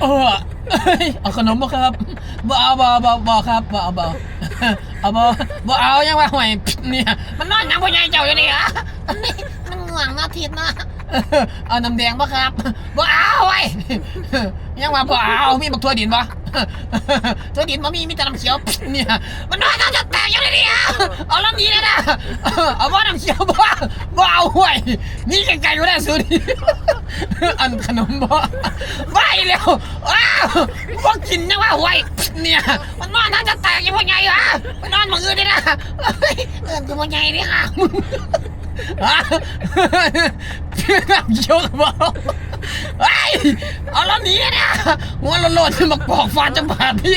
เออเอ้ยเอาขนมบ่ครับบ่เอาบ่บ่บ่ครับบ่เอาบ่เอาบ่บ่เอายังว่าห่วยเนี่ยมันนอนยังบ่ใหญ่เจ้าอยู่นี่ฮะมันง่วงเนาะทิศเนาะเอาน้ำแดงบ่ครับบ่เอาไว้ยังว่าบ่เอามีบักทั่วดินบ่ทั่วดินบ่มีมีแต่น้ำเขียวเนี่ยมันนอนน้ำจะแตกอยู่นี่นี่เอาลำนี้เลยนะเอาบ่น้ำเขียวบ่บ่เอาห่วยนี่ไกลๆอยู่แล้วสุด อันขนมบ่ไปแล้วอ้าวบ่กินยังว่าห่วยเนี่ย มันนอนน้ำจะแตกยู่บ่ไงวะมันนอนมืออื่นนี่นะเอินกูบ่ใหญ่ด้ค่ะฮะน้ำเขียกับบ่ไอ้ยเอาแล้วหนี้นะหัวโลนๆมาปอกฟ้าจะบาดพี่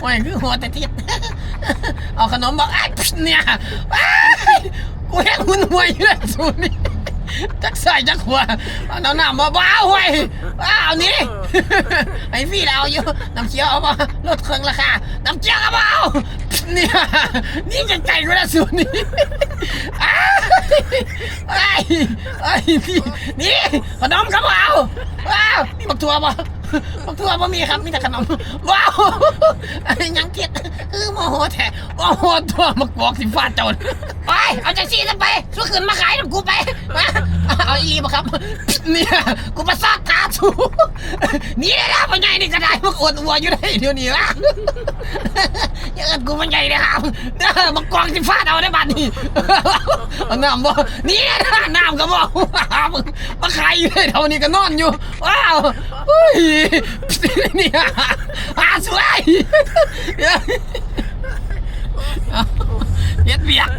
โอ้ยคือหัวแต่ทิศเอาขนมบอกไอ้เนี่ยไอ้ยกูแห้งหุ่นหวยอยู่แล้วสูนี่ ใส่จักหัวเอาน้ำน้ำมาบ้าหวยอ้าวนี่ไอ้พี่เราอยู่น้ำเขียวเอามาลดเครื่องราคาน้ำเขียวก็มาเอาเนี่ยนี่จะใจกูแล้วสูนี่ไอ้ไอ้นี่นี่ขนมก็มาเอาว้าวนี่บักทัวร์บ่บักทัวร์บ่มีครับมีแต่ขนมว้าวไอ้ยังเกียดคือโมโหแท้โมโหตัวมากอกสิฟาดโจรไปเอาใจซี่ซะไปสู้คืนมาขายน้ำกูไปมา เอาอีลีบ่ครับ เนี่ยกูมาซากตาสูนี่ได้แล้วปัญญานี่ก็ได้มาอวดอัวอยู่ได้เดี๋ยวนี้วะยังเอินกูปัญญาเลยครับเด้อมากองสิฟาดเอาได้บัดนี้เอาน้ำบ่นี่นะน้ำก็บ่มึงมาขายอยู่ได้เท่านี้ก็นอนอยู่ว้าวอุ้ยเนี่ยหาสวยเดี๋ยเฮ็ดเบียก